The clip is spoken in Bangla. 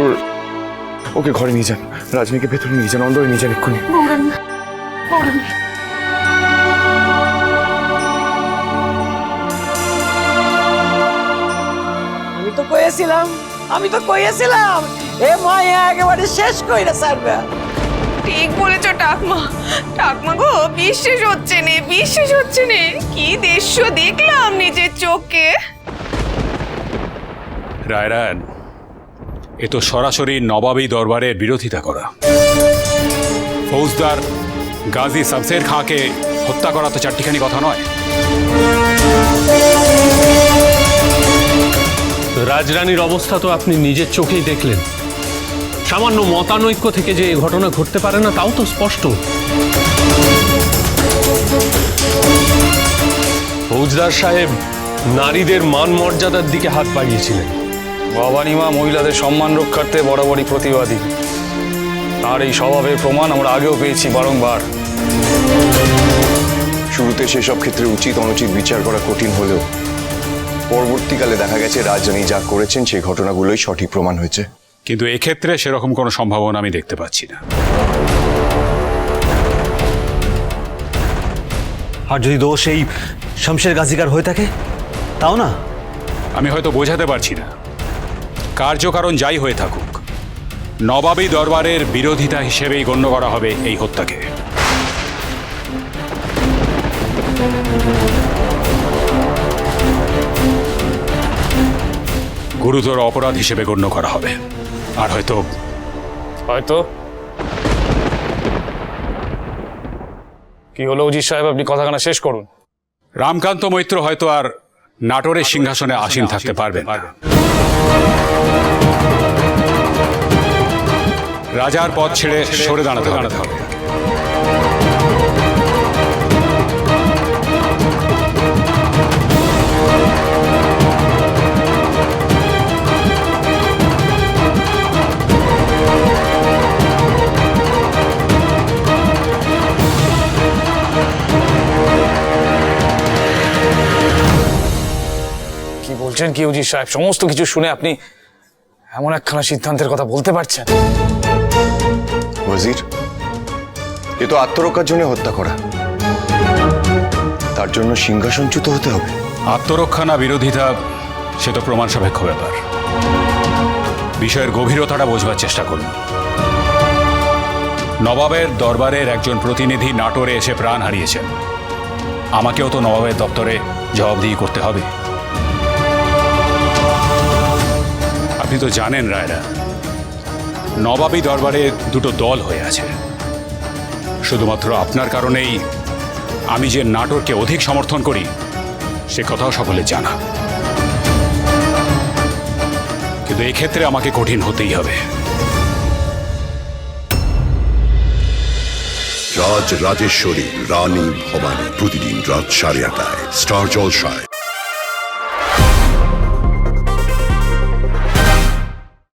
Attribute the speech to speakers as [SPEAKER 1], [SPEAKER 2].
[SPEAKER 1] ওর ওকে ঘরে নিয়ে যান। রাজনীকে ভেতরে নিয়ে যান অন্দরে নিয়ে যান এক্ষুনি।
[SPEAKER 2] আমি তো কইয়াছিলাম আমি তো কইয়াছিলাম এ মায়া একেবারে শেষ কইরা ছাড়বে।
[SPEAKER 3] ঠিক বলেছ টাকমা টাকমা গো বিশ্বাস হচ্ছে নে বিশ্বাস হচ্ছে নে। কি দৃশ্য দেখলাম নিজের চোখে।
[SPEAKER 4] রায়রান এ তো সরাসরি নবাবী দরবারের বিরোধিতা করা। ফৌজদার গাজী শামসের খাঁকে হত্যা করা তো চারটিখানি কথা নয়।
[SPEAKER 5] রাজরানীর অবস্থা তো আপনি নিজের চোখেই দেখলেন। সামান্য মতানৈক্য থেকে যে এই ঘটনা ঘটতে পারে না, তাও তো স্পষ্ট। ফৌজদার সাহেব নারীদের মান মর্যাদার দিকে হাত বাড়িয়েছিলেন।
[SPEAKER 6] ভবানী মা মহিলাদের সম্মান রক্ষার্থে বরাবরই প্রতিবাদী। তার এই স্বভাবের প্রমাণ আমরা আগেও পেয়েছি বারংবার।
[SPEAKER 1] শুরুতে সেসব ক্ষেত্রে উচিত অনুচিত বিচার করা কঠিন হলেও পরবর্তীকালে দেখা গেছে রাজধানী যা করেছেন সেই ঘটনাগুলোই সঠিক প্রমাণ হয়েছে।
[SPEAKER 4] কিন্তু এক্ষেত্রে সেরকম কোনো সম্ভাবনা আমি দেখতে পাচ্ছি না।
[SPEAKER 7] আর যদি দোষ এই শমশের গাজিকার হয়ে থাকে তাও না?
[SPEAKER 4] আমি হয়তো বোঝাতে পারছি না। কার্যকারণ যাই হয়ে থাকুক নবাবী দরবারের বিরোধিতা হিসেবেই গণ্য করা হবে এই হত্যাকে। গুরুতর অপরাধ হিসেবে গণ্য করা হবে। আর হয়তো
[SPEAKER 6] হয়তো। কি হলো অজিত সাহেব? আপনি কথাখানা শেষ করুন।
[SPEAKER 4] রামকান্ত মৈত্র হয়তো আর নাটোরের সিংহাসনে আসীন থাকতে পারবেন। রাজার পথ ছেড়ে সরে দাঁড়াতে হবে।
[SPEAKER 6] বলছেন কি অজিত সাহেব সমস্ত কিছু শুনে আপনি এমন একখানা সিদ্ধান্তের কথা বলতে পারছেন?
[SPEAKER 1] ওয়াজির এ তো আত্মরক্ষার জন্য হত্যা করা। তার জন্য সিংহাসনচ্যুত হতে হবে।
[SPEAKER 4] আত্মরক্ষা না বিরোধিতা সে তো প্রমাণ সাপেক্ষ ব্যাপার। বিষয়ের গভীরতাটা বোঝবার চেষ্টা করুন। নবাবের দরবারের একজন প্রতিনিধি নাটোরে এসে প্রাণ হারিয়েছেন। আমাকেও তো নবাবের দপ্তরে জবাবদিহি করতে হবে। আপনি তো জানেন, রায়রা, নবাবী দরবারে দুটো দল হয়ে আছে। শুধুমাত্র আপনার কারণেই আমি যে নাটোরকে অধিক সমর্থন করি, সে কথাও সকলে জানা। কিন্তু এক্ষেত্রে আমাকে কঠিন হতেই হবে।
[SPEAKER 8] রাজ রাজেশ্বরী, রানী ভবানী প্রতিদিন রাত সাড়ে আটায় স্টার জলসায়।